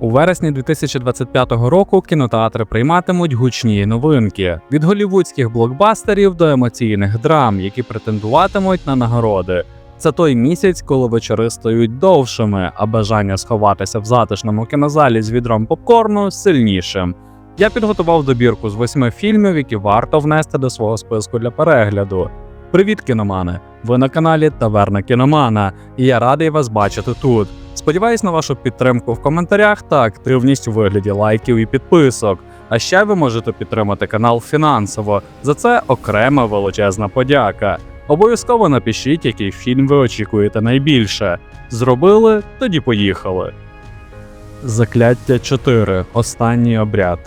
У вересні 2025 року кінотеатри прийматимуть гучні новинки від голівудських блокбастерів до емоційних драм, які претендуватимуть на нагороди. Це той місяць, коли вечори стають довшими, а бажання сховатися в затишному кінозалі з відром попкорну сильнішим. Я підготував добірку з восьми фільмів, які варто внести до свого списку для перегляду. Привіт, кіномани! Ви на каналі Таверна Кіномана, і я радий вас бачити тут. Сподіваюсь на вашу підтримку в коментарях та активність у вигляді лайків і підписок. А ще ви можете підтримати канал фінансово. За це окрема величезна подяка. Обов'язково напишіть, який фільм ви очікуєте найбільше. Зробили? Тоді поїхали. Закляття 4. Останній обряд.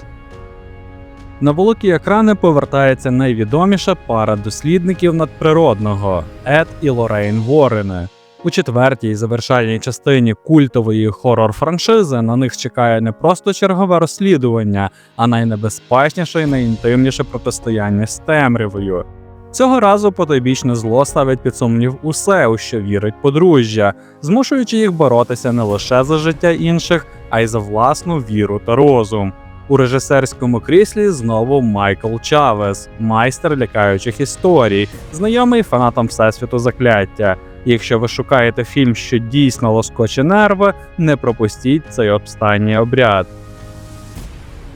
На великі екрани повертається найвідоміша пара дослідників надприродного Ед і Лорейн Ворени. У четвертій завершальній частині культової хорор-франшизи на них чекає не просто чергове розслідування, а найнебезпечніше і найінтимніше протистояння з темрявою. Цього разу потойбічне зло ставить під сумнів усе, у що вірить подружжя, змушуючи їх боротися не лише за життя інших, а й за власну віру та розум. У режисерському кріслі знову Майкл Чавес, майстер лякаючих історій, знайомий фанатам всесвіту закляття. Якщо ви шукаєте фільм, що дійсно лоскоче нерви, не пропустіть цей останній обряд.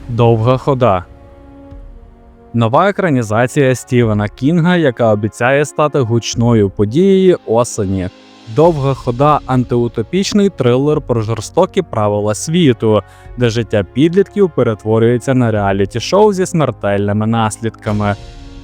Довга хода. Нова екранізація Стівена Кінга, яка обіцяє стати гучною подією осені. Довга хода антиутопічний трилер про жорстокі правила світу, де життя підлітків перетворюється на реаліті шоу зі смертельними наслідками.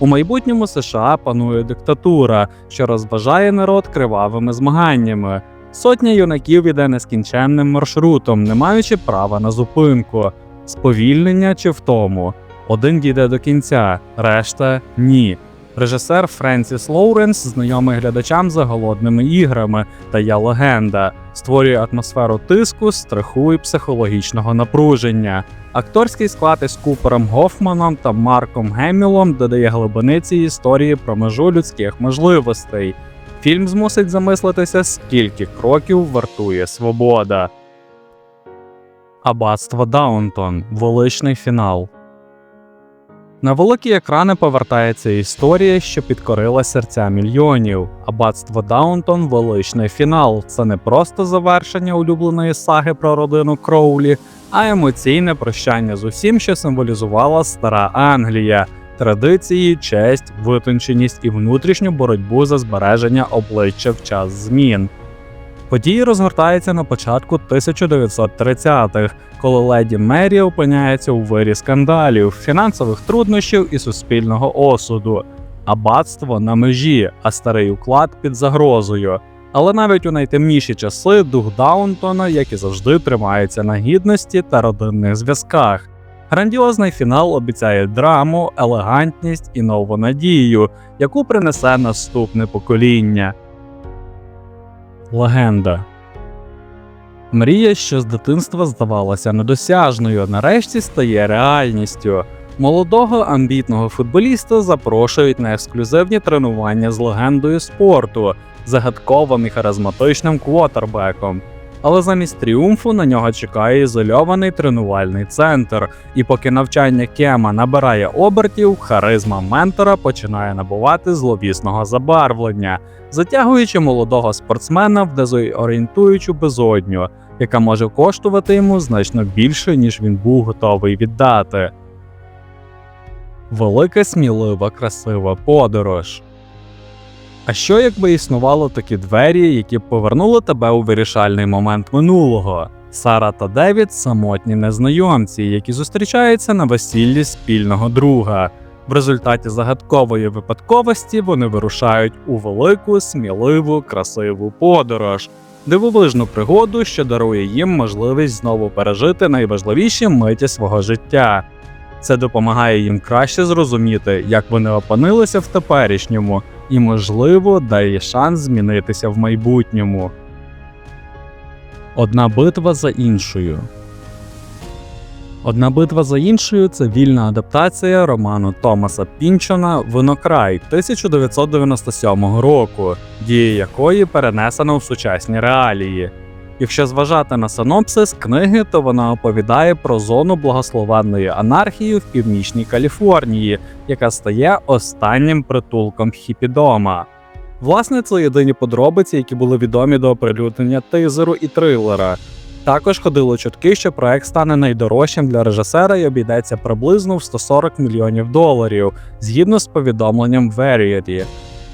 У майбутньому США панує диктатура, що розважає народ кривавими змаганнями. Сотня юнаків іде нескінченним маршрутом, не маючи права на зупинку, сповільнення чи втому. Один дійде до кінця, решта ні. Режисер Френсіс Лоуренс знайомий глядачам за голодними іграми та я легенда, створює атмосферу тиску, страху і психологічного напруження. Акторський склад із Купером Гофманом та Марком Гемілом додає глибини цій історії про межу людських можливостей. Фільм змусить замислитися, скільки кроків вартує свобода. Аббатство Даунтон. Величний фінал. На великі екрани повертається історія, що підкорила серця мільйонів. Аббатство Даунтон величний фінал. Це не просто завершення улюбленої саги про родину Кроулі, а емоційне прощання з усім, що символізувала стара Англія, традиції, честь, витонченість і внутрішню боротьбу за збереження обличчя в час змін. Події розгортаються на початку 1930-х, коли леді Мері опиняється у вирі скандалів, фінансових труднощів і суспільного осуду. Аббатство на межі, а старий уклад під загрозою. Але навіть у найтемніші часи дух Даунтона, як і завжди, тримається на гідності та родинних зв'язках. Грандіозний фінал обіцяє драму, елегантність і нову надію, яку принесе наступне покоління. Легенда Мрія, що з дитинства здавалася недосяжною, нарешті стає реальністю. Молодого амбітного футболіста запрошують на ексклюзивні тренування з легендою спорту, загадковим і харизматичним квотербеком. Але замість тріумфу на нього чекає ізольований тренувальний центр, і поки навчання Кема набирає обертів, харизма ментора починає набувати зловісного забарвлення, затягуючи молодого спортсмена в дезорієнтуючу безодню, яка може коштувати йому значно більше, ніж він був готовий віддати. Велика, смілива, красива подорож. А що якби існувало такі двері, які б повернули тебе у вирішальний момент минулого? Сара та Девід самотні незнайомці, які зустрічаються на весіллі спільного друга. В результаті загадкової випадковості вони вирушають у велику, сміливу, красиву подорож, дивовижну пригоду, що дарує їм можливість знову пережити найважливіші миті свого життя. Це допомагає їм краще зрозуміти, як вони опинилися в теперішньому, і, можливо, дає шанс змінитися в майбутньому. Одна битва за іншою. Одна битва за іншою це вільна адаптація роману Томаса Пінчона Винокрай 1997 року, дія якої перенесена в сучасні реалії. Якщо зважати на синопсис книги, то вона оповідає про зону благословенної анархії в північній Каліфорнії, яка стає останнім притулком хіпідома. Власне, це єдині подробиці, які були відомі до оприлюднення тизеру і трилера. Також ходило чутки, що проект стане найдорожчим для режисера і обійдеться приблизно в 140 мільйонів доларів, згідно з повідомленням Variety.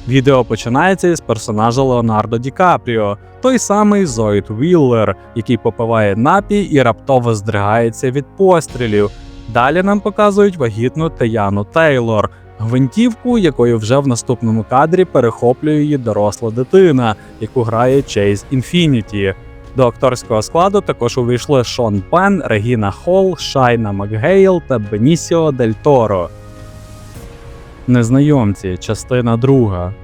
Відео починається із персонажа Леонардо Ді Капріо, той самий Зоїд Віллер, який попиває напій і раптово здригається від пострілів. Далі нам показують вагітну Теяну Тейлор, гвинтівку, якою вже в наступному кадрі перехоплює її доросла дитина, яку грає Чейз Інфініті. До акторського складу також увійшли Шон Пен, Регіна Холл, Шайна Макгейл та Бенісіо Дель Торо. Незнайомці, частина друга.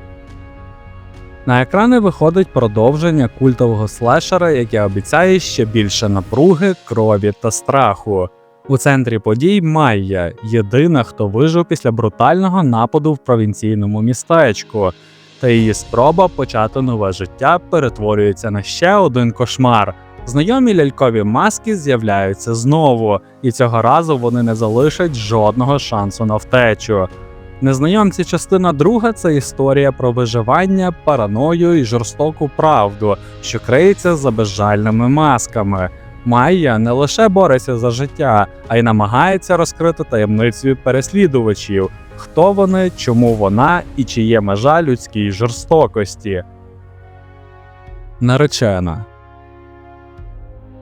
На екрани виходить продовження культового слешера, яке обіцяє ще більше напруги, крові та страху. У центрі подій Майя, єдина, хто вижив після брутального нападу в провінційному містечку, та її спроба почати нове життя перетворюється на ще один кошмар. Знайомі лялькові маски з'являються знову, і цього разу вони не залишать жодного шансу на втечу. Незнайомці частина друга це історія про виживання, параною і жорстоку правду, що криється за безжальними масками. Майя не лише бореться за життя, а й намагається розкрити таємницю переслідувачів, хто вони, чому вона і чи є межа людській жорстокості. Наречена.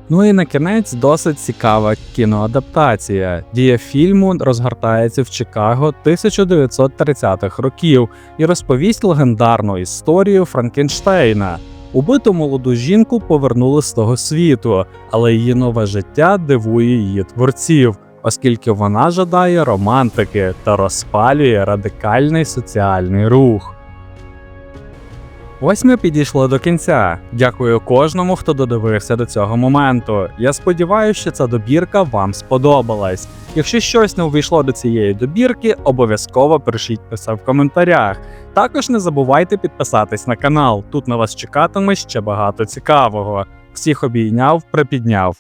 Ну і на кінець досить цікава кіноадаптація. Дія фільму розгортається в Чикаго 1930-х років і розповість легендарну історію Франкенштейна. Убиту молоду жінку повернули з того світу, але її нове життя дивує її творців, оскільки вона жадає романтики та розпалює радикальний соціальний рух. Ось ми підійшли до кінця. Дякую кожному, хто додивився до цього моменту. Я сподіваюся, що ця добірка вам сподобалась. Якщо щось не увійшло до цієї добірки, обов'язково пишіть це в коментарях. Також не забувайте підписатись на канал. Тут на вас чекатиме ще багато цікавого. Всіх обійняв, припідняв.